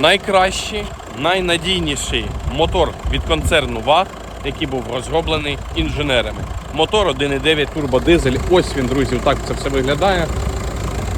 найкращий, найнадійніший мотор від концерну ВАГ, який був розроблений інженерами. Мотор 1,9 турбодизель. Ось він, друзі, так це все виглядає.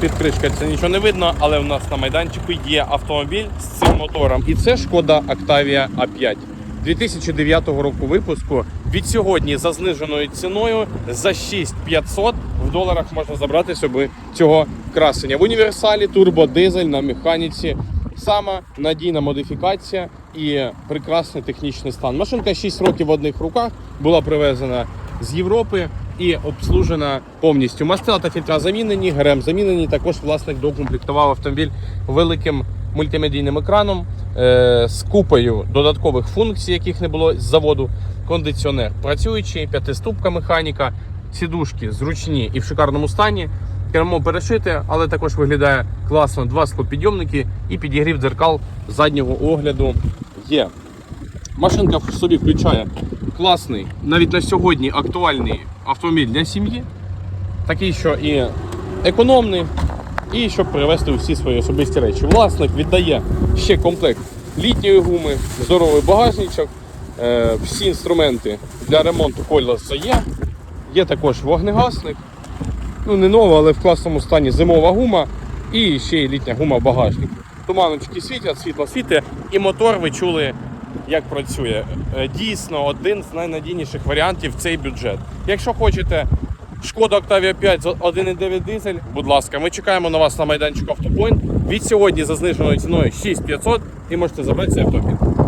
Під кришкою це нічого не видно, але в нас на майданчику є автомобіль з цим мотором. І це шкода Octavia A5. 2009 року випуску. Від сьогодні за зниженою ціною за 6500 в доларах можна забрати собі цього красення. В універсалі турбодизель на механіці. Сама надійна модифікація і прекрасний технічний стан. Машинка 6 років в одних руках була привезена з Європи і обслужена повністю. Мастила та фільтра замінені, ГРМ замінені. Також власник докомплектував автомобіль великим мультимедійним екраном е, з купою додаткових функцій, яких не було з заводу. Кондиціонер працюючий, п'ятиступка механіка, сідушки зручні і в шикарному стані. Кермо перешите, але також виглядає класно. Два склопідйомники і підігрів дзеркал заднього огляду є. Машинка в собі включає класний, навіть на сьогодні актуальний автомобіль для сім'ї. Такий, що і економний, і щоб привезти усі свої особисті речі. Власник віддає ще комплект літньої гуми, здоровий багажничок, е, всі інструменти для ремонту колеса є. Є також вогнегасник. Ну, не нова, але в класному стані зимова гума і ще й літня гума в багажнику. Туманочки світять, світло світить, і мотор ви чули, як працює. Е, Дійсно, один з найнадійніших варіантів цей бюджет. Якщо хочете Шкода Octavia 5 з 1,9 дизель, будь ласка, ми чекаємо на вас на майданчику Автопойнт. Від сьогодні за зниженою ціною 6500 і можете забрати цей автомобіль.